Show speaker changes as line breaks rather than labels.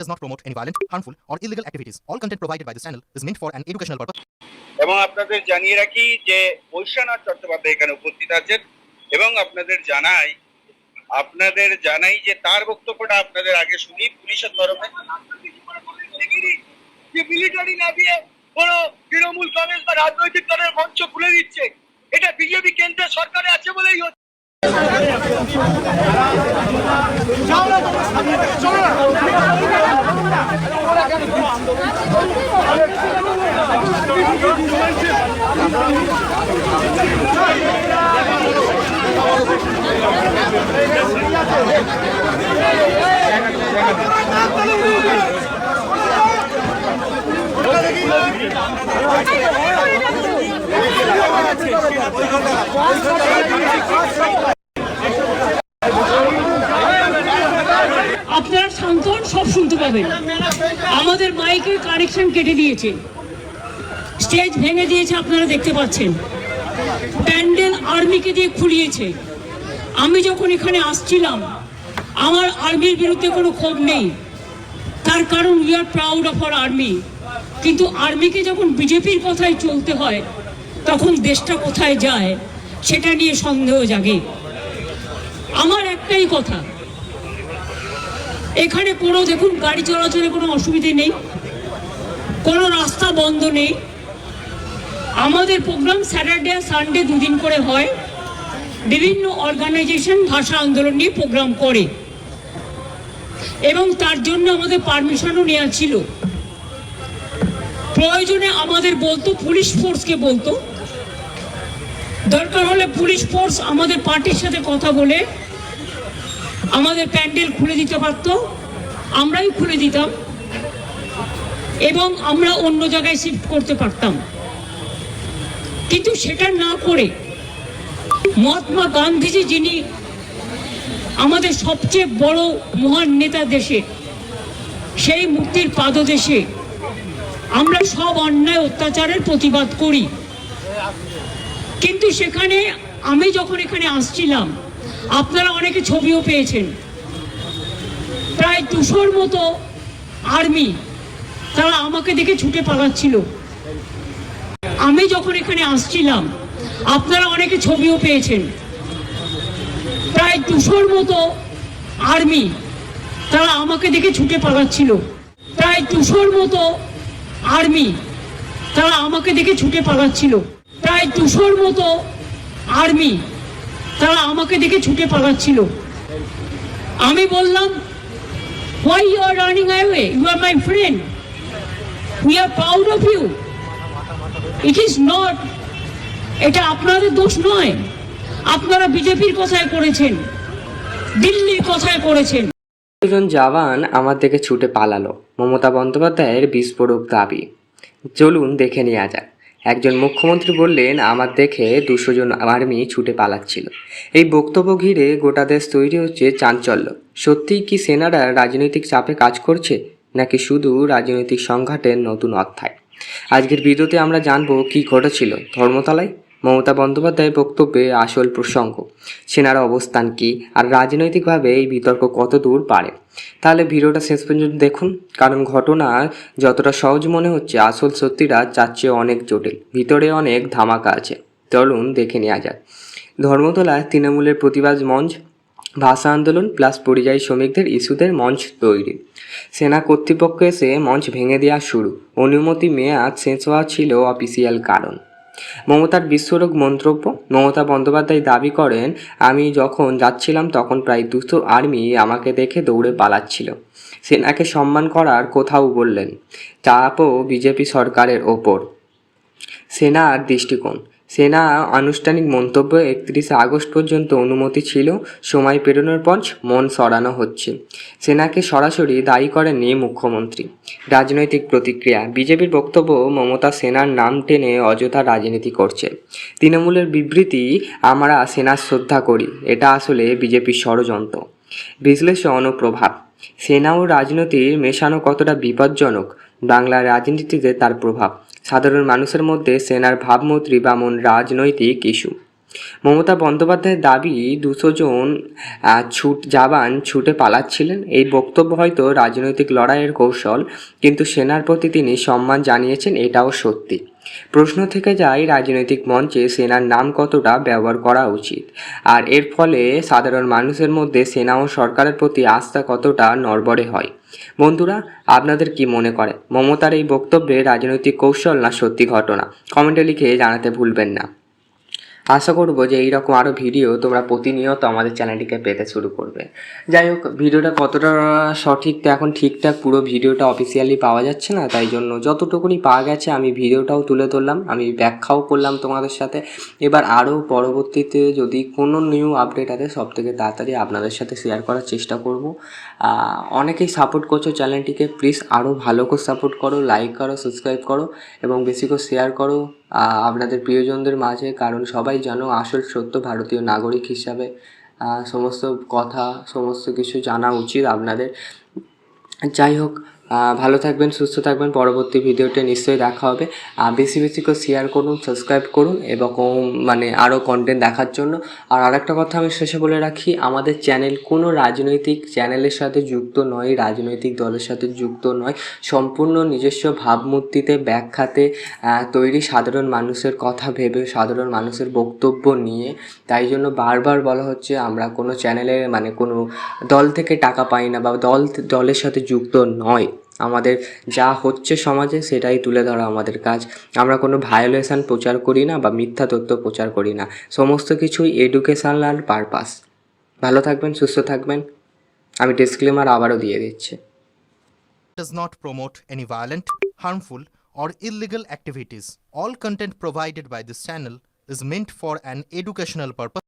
does not promote any violent, harmful, or illegal activities. All content provided by this channel is meant for an educational purpose.
এবং আপনাদের জানিয়ে রাখি যে বৈশ্বনাথ চট্টোপাধ্যায় এখানে উপস্থিত আছেন এবং আপনাদের জানাই আপনাদের জানাই যে তার বক্তব্যটা আপনাদের আগে শুনি পুলিশের তরফে
যে মিলিটারি না দিয়ে কোনো তৃণমূল কংগ্রেস বা রাজনৈতিক দলের মঞ্চ খুলে দিচ্ছে এটা বিজেপি কেন্দ্রের সরকারে আছে বলেই হচ্ছে
আপনারা শান্ত সব শুনতে পাবেন। আমাদের মাইকের কানেকশন কেটে দিয়েছে। স্টেজ ভেঙে দিয়েছে, আপনারা দেখতে পাচ্ছেন। প্যান্ডেল আর্মিকে দিয়ে খুলিয়েছে। আমি যখন এখানে আসছিলাম, আমার আর্মির বিরুদ্ধে কোনো ক্ষোভ নেই। তার কারণ we are proud of our army কিন্তু আর্মিকে যখন বিজেপির কথায় চলতে হয় তখন দেশটা কোথায় যায় সেটা নিয়ে সন্দেহ জাগে। আমার একটাই কথা, এখানে কোনো, দেখুন, গাড়ি চলাচলে কোনো অসুবিধে নেই, কোনো রাস্তা বন্ধ নেই। আমাদের প্রোগ্রাম স্যাটারডে আর সানডে দুদিন করে হয়। বিভিন্ন অর্গানাইজেশন ভাষা আন্দোলন নিয়ে প্রোগ্রাম করে। এবং তার জন্য আমাদের পারমিশনও নেওয়া ছিল। প্রয়োজনে আমাদের বলতো পুলিশ ফোর্সকে বলতো। দরকার হলে পুলিশ ফোর্স আমাদের পার্টির সাথে কথা বলে আমাদের প্যান্ডেল খুলে দিতে পারত। আমরাই খুলে দিতাম এবং আমরা অন্য জায়গায় শিফট করতে পারতাম। কিন্তু সেটা না করে মহাত্মা গান্ধীজি, যিনি আমাদের সবচেয়ে বড় মহান নেতা দেশে, সেই মুক্তির পাদদেশে আমরা সব অন্যায় অত্যাচারের প্রতিবাদ করি। কিন্তু সেখানে আমি যখন এখানে আসছিলাম, আপনারা অনেকে ছবিও পেয়েছেন। প্রায় দুশোর মতো আর্মি তারা আমাকে দেখে ছুটে পালাচ্ছিল। আমি যখন এখানে আসছিলাম, আপনারা অনেকে ছবিও পেয়েছেন। প্রায় দুশোর মতো আর্মি তারা আমাকে দেখে ছুটে পালাচ্ছিল। প্রায় দুশোর মতো আর্মি, তারা আমাকে দেখে ছুটে পালাচ্ছিল। প্রায় দুশোর মতো আর্মি তারা আমাকে দেখে ছুটে পালাচ্ছিল। আমি বললাম why you are running away you are my friend we are proud of you it is not এটা আপনাদের দোষ নয়। আপনারা বিজেপির কথায় করেছেন, দিল্লির কথায় করেছেন।
দুজন জওয়ান আমার দিকে ছুটে পালালো। মমতা বন্দ্যোপাধ্যায়ের বিস্ফোরক দাবি। চলুন দেখে নেওয়া যাক। একজন মুখ্যমন্ত্রী বললেন, আমার দেখে দুশো জন আর্মি ছুটে পালাচ্ছিল। এই বক্তব্য ঘিরে গোটা দেশ তৈরি হচ্ছে চাঞ্চল্য। সত্যিই কি সেনারা রাজনৈতিক চাপে কাজ করছে, নাকি শুধু রাজনৈতিক সংঘাটের নতুন অধ্যায়? আজকের ভিডিওতে আমরা জানব কি ঘটেছিল ধর্মতলায়। মমতা বন্দ্যোপাধ্যায়ের বক্তব্যে আসল প্রসঙ্গ, সেনার অবস্থান কি আর রাজনৈতিকভাবে এই বিতর্ক কত দূর পারে? তাহলে ভিডিওটা শেষ পর্যন্ত দেখুন, কারণ ঘটনা যতটা সহজ মনে হচ্ছে, আসল সত্যিটা যার চেয়ে অনেক জটিল, ভিতরে অনেক ধামাকা আছে। চলুন দেখে নেওয়া যাক। ধর্মতলায় তৃণমূলের প্রতিবাদ মঞ্চ, ভাষা আন্দোলন প্লাস পরিযায়ী শ্রমিকদের ইস্যুদের মঞ্চ তৈরি। সেনা কর্তৃপক্ষ এসে মঞ্চ ভেঙে দেওয়া শুরু, অনুমতি মেয়াদ শেষ হওয়া ছিল অফিসিয়াল কারণ। মমতার বিস্ফোরক মন্তব্য। মমতা বন্দ্যোপাধ্যায় দাবি করেন, আমি যখন যাচ্ছিলাম তখন প্রায় দুশো আর্মি আমাকে দেখে দৌড়ে পালাচ্ছিল। সেনাকে সম্মান করার কোথাও বললেন। চাপও বিজেপি সরকারের ওপর। সেনার দৃষ্টিকোণ। সেনা আনুষ্ঠানিক মন্তব্য একত্রিশে আগস্ট পর্যন্ত অনুমতি ছিল, সময় পেরোনোর পর মন সরানো হচ্ছে। সেনাকে সরাসরি দায়ী করেননি মুখ্যমন্ত্রী। রাজনৈতিক প্রতিক্রিয়া। বিজেপির বক্তব্য, মমতা সেনার নাম টেনে অযথা রাজনীতি করছে। তৃণমূলের বিবৃতি, আমরা সেনার শ্রদ্ধা করি। এটা আসলে বিজেপির ষড়যন্ত্র। বিশ্লেষণ ও প্রভাব। সেনা ও রাজনীতির মেশানো কতটা বিপজ্জনক বাংলার রাজনীতিতে তার প্রভাব। সাধারণ মানুষের মধ্যে সেনার ভাবমূর্তি বামন রাজনৈতিক ইস্যু। মমতা বন্দ্যোপাধ্যায়ের দাবি, দুশো জন ছুট জাবান ছুটে পালাচ্ছিলেন। এই বক্তব্য হয়তো রাজনৈতিক লড়াইয়ের কৌশল, কিন্তু সেনার প্রতি তিনি সম্মান জানিয়েছেন, এটাও সত্যি। প্রশ্ন থেকে যায়, রাজনৈতিক মঞ্চে সেনার নাম কতটা ব্যবহার করা উচিত? আর এর ফলে সাধারণ মানুষের মধ্যে সেনা ও সরকারের প্রতি আস্থা কতটা নড়বড়ে হয়? বন্ধুরা, আপনাদের কি মনে করে? মমতার এই বক্তব্যে রাজনৈতিক কৌশল না সত্যি ঘটনা? কমেন্টে লিখে জানাতে ভুলবেন না। আশা করব যে এইরকম আরও ভিডিও তোমরা প্রতিনিয়ত আমাদের চ্যানেলটিকে পেতে শুরু করবে। যাই হোক ভিডিওটা কতটা সঠিক তো এখন ঠিকঠাক পুরো ভিডিওটা অফিসিয়ালি পাওয়া যাচ্ছে না, তাই জন্য যতটুকুনি পাওয়া গেছে আমি ভিডিওটাও তুলে ধরলাম। আমি ব্যাখ্যাও করলাম তোমাদের সাথে। এবার আরও পরবর্তীতে যদি কোনো নিউ আপডেট আছে সব থেকে তাড়াতাড়ি আপনাদের সাথে শেয়ার করার চেষ্টা করব। অনেকেই সাপোর্ট করছ চ্যানেলটিকে প্লিজ আরও ভালো করে সাপোর্ট করো লাইক করো সাবস্ক্রাইব করো, এবং বেশি করে শেয়ার করো। আপনাদের প্রিয়জনদের মাঝে, কারণ সবাই জানো আসল সত্য ভারতীয় নাগরিক হিসাবে সমস্ত কথা, সমস্ত কিছু জানা উচিত আপনাদের। যাই হোক ভালো থাকবেন, সুস্থ থাকবেন। পরবর্তী ভিডিওতে নিশ্চয়ই দেখা হবে। আর বেশি বেশি করে শেয়ার করুন সাবস্ক্রাইব করুন এবং মানে আরও কন্টেন্ট দেখার জন্য। আর আরেকটা কথা আমি শেষে বলে রাখি, আমাদের চ্যানেল কোনো রাজনৈতিক চ্যানেলের সাথে যুক্ত নয়, রাজনৈতিক দলের সাথে যুক্ত নয়। সম্পূর্ণ নিজস্ব ভাবমূর্তিতে, ব্যাখ্যাতে তৈরি সাধারণ মানুষের কথা ভেবে, সাধারণ মানুষের বক্তব্য নিয়ে। তাই জন্য বারবার বলা হচ্ছে, আমরা কোনো চ্যানেলে মানে কোনো দল থেকে টাকা পাই না বা দল, দলের সাথে যুক্ত নয়। আমাদের যা হচ্ছে সমাজে সেটাই তুলে ধরা আমাদের কাজ আমরা কোনো ভায়োলেশন প্রচার করি না বা মিথ্যা তথ্য প্রচার করি না সমস্ত কিছুই এডুকেশনাল পারপাস ভালো থাকবেন সুস্থ থাকবেন আমি ডিসক্লেমার আবারও দিয়ে দিচ্ছি
does not promote any violent, harmful, or illegal activities. All content provided by this channel is meant for an educational purpose.